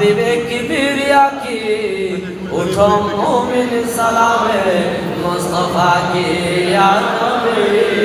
হাবিবে কিবরিয়াকে উঠো মুমিন সালামে মুস্তফা কে ইয়া নবী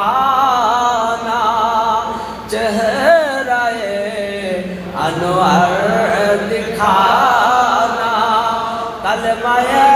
আনা চেহরায়ে আনোয়ার দিখানা কালমায়া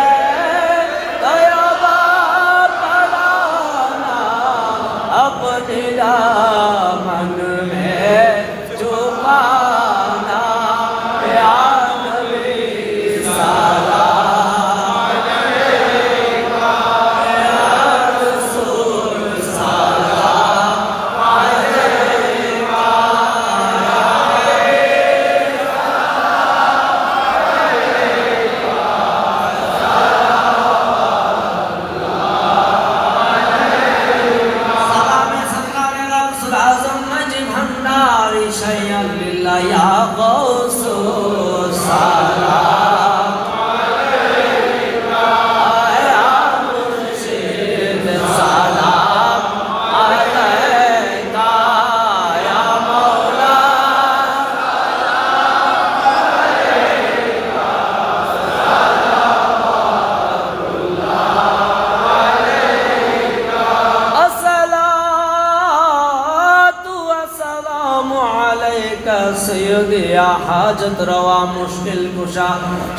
হাজত রওয়া মুশকিল কুশা।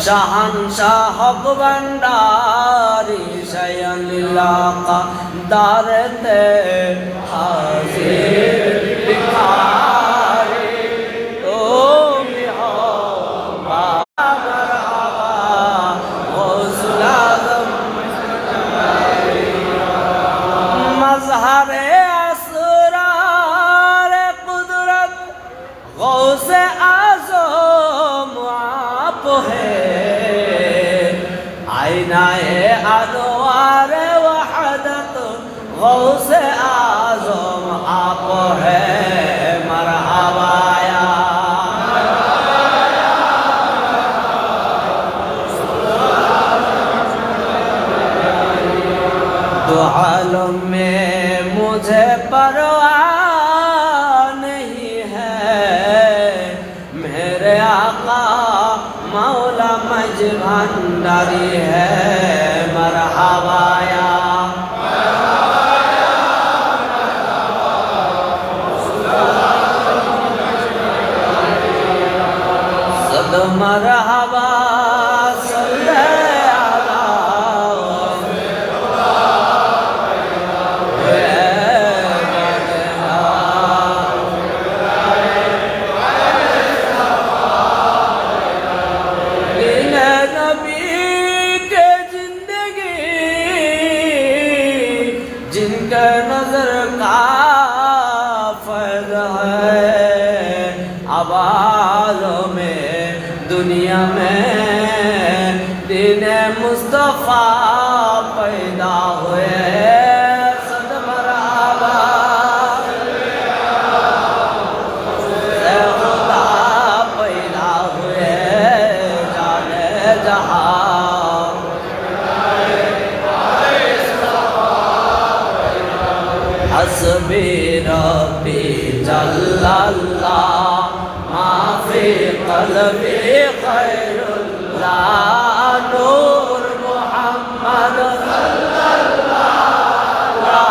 শাহান শাহ হক ভান্ডারি শয়নিলাকা দারতে হাজির है मरहबाया तो आलम में मुझे परवाह नहीं है। मेरे आका मौला मज भंडारी है। जिनका नज़र का फर है आवाज़ों में दुनिया में اللہ ما فی قلبی خیر اللہ نور محمد صلی اللہ لا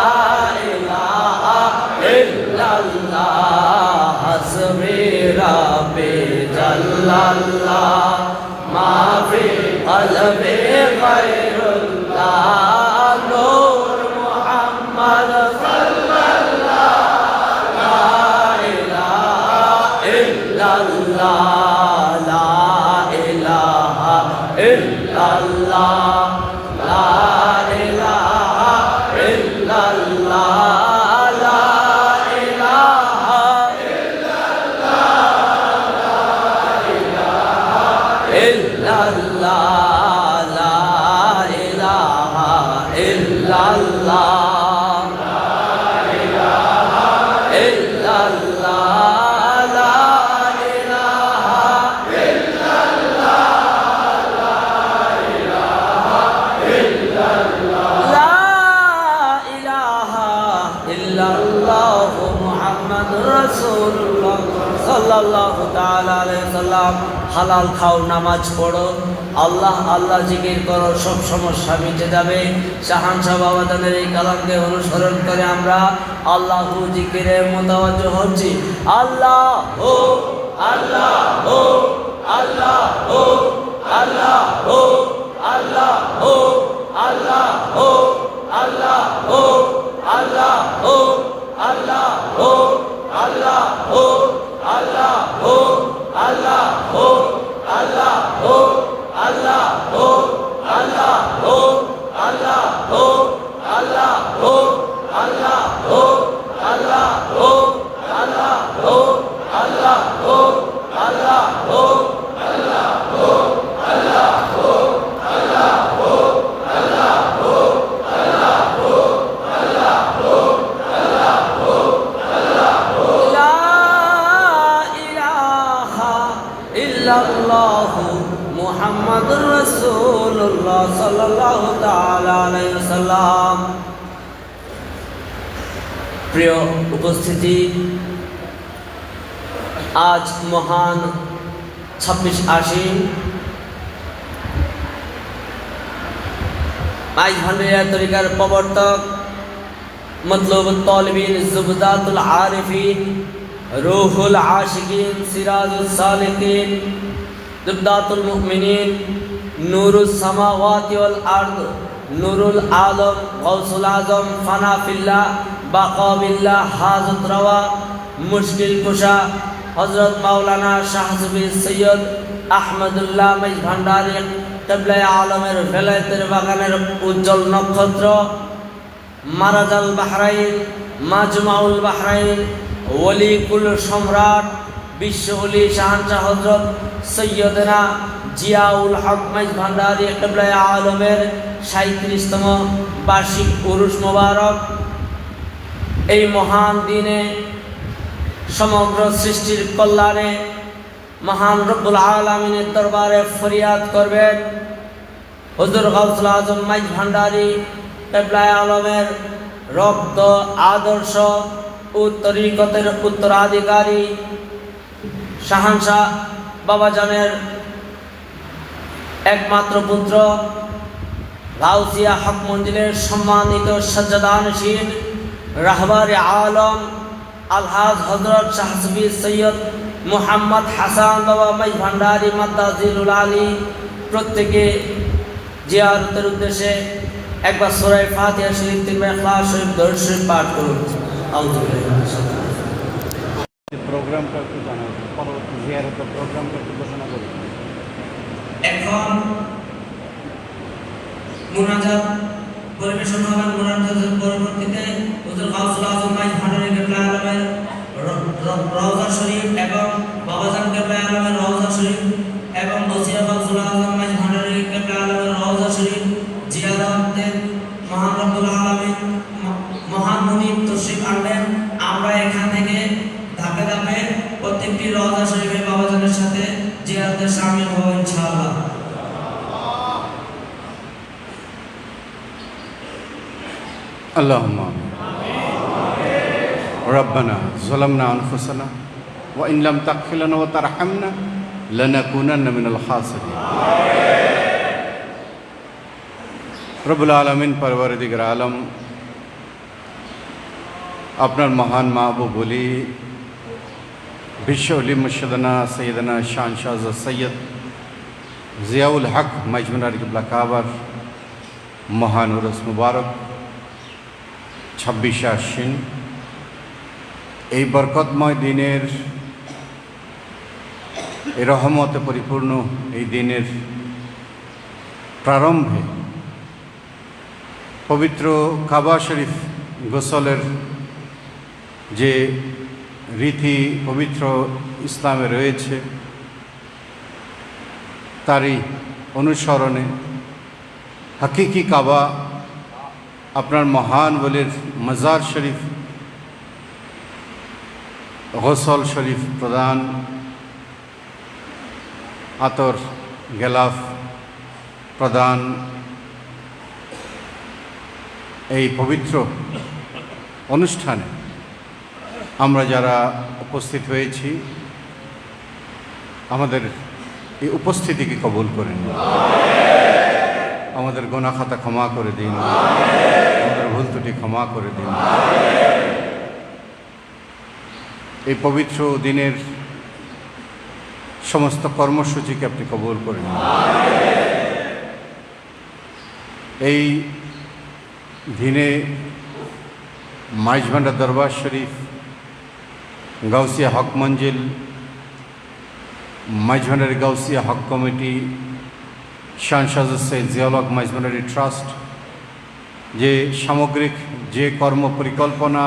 الہ الا اللہ حسبی ربی جل اللہ ما فی قلبی خیر اللہ হালাল খাও নামাজ পড়ো। আল্লাহ আল্লাহ জিকির করো সব সমস্যা মিটে যাবে শাহানশাহ বাবাদানের এই কালামকে অনুসরণ করে আমরা আল্লাহ জিকিরে মোতাবাজ হচ্ছি আল্লাহ ও আল্লাহ ও আল্লাহ ও আল্লাহ ও আল্লাহ ও আল্লাহ ও আল্লাহ ও আল্লাহ ও আল্লাহ ও আল্লাহ ও আল্লাহ ও আল্লাহ ও ইল্লাল্লাহ মুহাম্মাদুর রাসূলুল্লাহ সাল্লাল্লাহু তাআলা আলাইহি ওয়াসাল্লাম। প্রিয় উপস্থিতি, আজ মহান ছাব্বিশ আশিন আইজ ভান্ডিয়া তরিকার প্রবর্তক মতলব তলবিন জুবদাতুল আরিফিন রুহুল আশিকিন, সিরাজুল সালিকিন জুবদাতুল মুমিনিন, নূরুস সামাওয়াতি ওয়াল আরদ, নূরুল আলম গৌসুল আজম, ফানা ফিল্লাহ, বাকা হাজত রওয়া, মুশকিল কুশা হজরত মাওলানা শাহজবি সৈয়দ আহমদুল্লাহ মাইজ ভান্ডারী, কেবলায় আলমের ভেলায়েতের বাগানের উজ্জ্বল নক্ষত্র, মারাজাল বাহরাইন, মাজমাউল বাহরাইন ওলিকুল সম্রাট, বিশ্ব অলি শাহানশাহ হজরত সৈয়দনা জিয়াউল হক মাইজ ভান্ডারী কেবলায় আলমের সাঁত্রিশতম বার্ষিক পুরুষ মোবারক। এই মহান দিনে সমগ্র সৃষ্টির কল্যাণে মহান রব্বুল আলমিনের দরবারে ফরিয়াদ করবেন। হজুর গাউসুল আজম মাইজ ভান্ডারী কেবলায় আলমের রক্ত, আদর্শ ও তরিকতের উত্তরাধিকারী শাহানশাহ বাবাজানের একমাত্র পুত্র গাউসিয়া হক মন্দিরের সম্মানিত সজ্জাদানশীল রাহবার আলম আলহাজ হজরত শাহসবি সৈয়দ মোহাম্মদ হাসান বাবা মাই ভান্ডারী মাদ্দাজিলুল আলী প্রত্যেকে জিয়ারতের উদ্দেশ্যে একবার সোরাই ফাতিহা শরীফ তিনবার ইখলাস শরীফ দরুদ শরীফ পাঠ করুন। প্রোগ্রামটা প্রোগ্রামটা একটু ঘোষণা এখন পরিবেশন হবেন মুনাজাতের পরবর্তীতে হুজুর গাউসুল আজম মাইজ ভান্ডারী কেবলা আলমের রওজা শরীফ এবং বাবাজান কেবলা আলমের রওজা শরীফ এবং গাউসুল আজম মাইজভান্ডারী কেবলা আলমের রওজা শরীফ জিয়ারতের মহান রব্বুল আলামিন ম- মহান মুনিব তশরিফ আনলেন আমরা এখান থেকে ধাপে ধাপে প্রত্যেকটি রওজা শরীফে বাবাজানের সাথে জিয়ারতে শামিল হব ইনশাআল্লাহ اللهم آمين ربنا ظلمنا أنفسنا وإن لم تغفر لنا وترحمنا لنكونن من الخاسرين রবুল আলমিন পরবরদিগর আলম আপনার মহান মাহবুব বলি, বিশ্ব অলি মুর্শদানা সৈয়দনা শান শাহ সৈয়দ জিয়াউল হক মজমুনার কিবলা কাবার মহান উরস মুবারক, ছাব্বিশে আশ্বিন। এই বরকতময় দিনের, এই রহমতে পরিপূর্ণ এই দিনের প্রারম্ভে পবিত্র কাবা শরীফ গোসলের যে রীতি পবিত্র ইসলামে রয়েছে, তারই অনুসরণে হাকিকি কাবা আপনার মহান বলির মজার শরীফ, গোসল শরীফ প্রদান, আতর গেলাফ প্রদান, এই পবিত্র অনুষ্ঠানে আমরা যারা উপস্থিত হয়েছি, আমাদের এই উপস্থিতিকে কবুল করে নিন। আমাদের গোনা খাতা ক্ষমা করে দিন। আমাদের ভুল ত্রুটি ক্ষমা করে দিন। এই পবিত্র দিনের সমস্ত কর্মসূচিকে আপনি কবুল করে নিন। এই দিনে মাইজভান্ডার দরবার শরীফ গাউসিয়া হক মঞ্জিল মাইজভান্ডারি গাউসিয়া হক কমিটি শানশাজ সৈয়দ জিয়ালক মাইজভান্ডারি ট্রাস্ট, যে সামগ্রিক যে কর্ম পরিকল্পনা,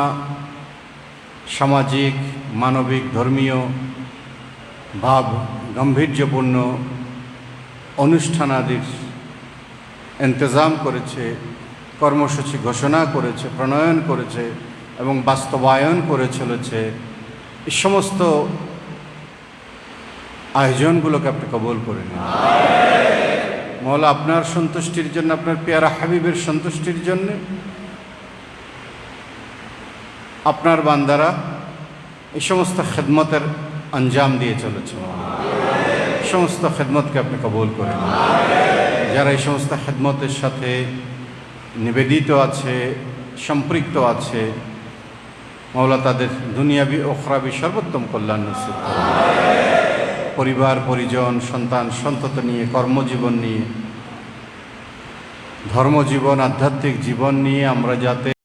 সামাজিক, মানবিক, ধর্মীয়, ভাব গাম্ভীর্যপূর্ণ অনুষ্ঠানাদির ইন্তজাম করেছে, কর্মসূচি ঘোষণা করেছে, প্রণয়ন করেছে এবং বাস্তবায়ন করে চলেছে এই সমস্ত আয়োজনগুলোকে আপনি কবুল করে নিন। মৌলা আপনার সন্তুষ্টির জন্য, আপনার পেয়ারা হাবিবের সন্তুষ্টির জন্য, আপনার বান্দারা এই সমস্ত খেদমতের আঞ্জাম দিয়ে চলেছে। সমস্ত খেদমতকে আপনি কবুল করে নিন। যারা এই সমস্ত খেদমতের সাথে নিবেদিত আছে, সম্পৃক্ত আছে মৌলা তাদের দুনিয়াবি, ওখরাবি সর্বোত্তম কল্যাণ নসিব পরিবার, পরিজন, সন্তান, সন্তত নিয়ে, কর্মজীবন নিয়ে, ধর্মজীবন, আধ্যাত্মিক জীবন নিয়ে আমরা যাতে